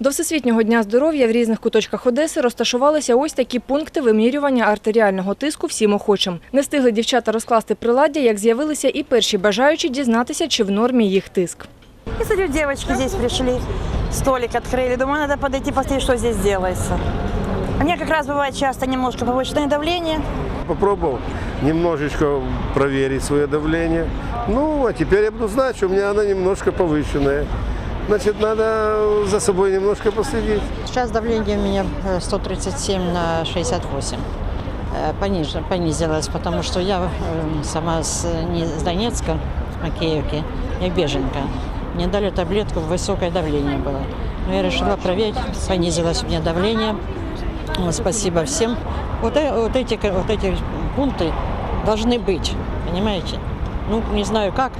До Всесвітнього дня здоров'я в різних куточках Одеси розташувалися ось такі пункти вимірювання артеріального тиску всім охочим. Не встигли дівчата розкласти приладдя, як з'явилися і перші бажаючі дізнатися, чи в нормі їх тиск. И смотрю, девочки здесь пришли, столик открыли. Думаю, надо подойти посмотреть, что здесь делается. У меня как раз бывает часто немножко повышенное давление. Попробовал немножечко проверить свое давление. Ну, а теперь я буду знать, что у меня оно немножко повышенное. Значит, надо за собой немножко последить. Сейчас давление у меня э, 137 на 68. Э, пониж- понизилось, потому что я э, сама с, не с Донецка, с Макеевки, я беженка. Мне дали таблетку, высокое давление было. Но я решила проверить, понизилось у меня давление. Вот, Спасибо всем. Вот, э- вот эти, вот эти пункты должны быть, понимаете? Ну, не знаю как,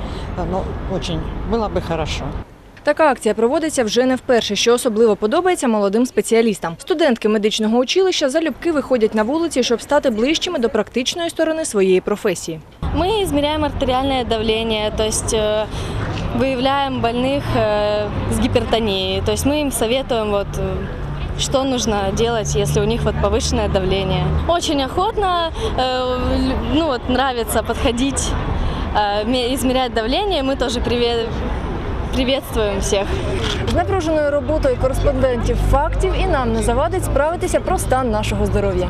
но очень было бы хорошо. Така акція проводиться вже не вперше, що особливо подобається молодим спеціалістам. Студентки медичного училища залюбки виходять на вулиці, щоб стати ближчими до практичної сторони своєї професії. Мы измеряем артериальное давление, то есть э, выявляем больных э, с гипертонией. То есть мы им советуем, вот, э, что нужно делать, если у них вот повышенное давление. Очень охотно, э, лю- ну вот нравится подходить, э, ме- измерять давление. Мы тоже приве- приветствуем всех. З напруженою роботою кореспондентів фактів і нам не завадить справитися про стан нашого здоров'я.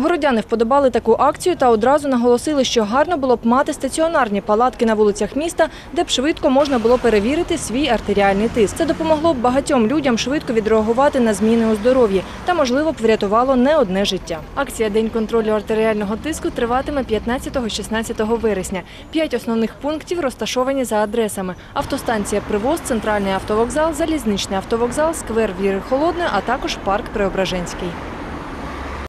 Городяни вподобали таку акцію та одразу наголосили, що гарно було б мати стаціонарні палатки на вулицях міста, де б швидко можна було перевірити свій артеріальний тиск. Це допомогло б багатьом людям швидко відреагувати на зміни у здоров'ї та, можливо, б врятувало не одне життя. Акція День контролю артеріального тиску триватиме 15-16 вересня. П'ять основних пунктів розташовані за адресами: автостанція Привоз, центральний автовокзал, залізничний автовокзал, сквер Віри Холодної, а також парк Преображенський.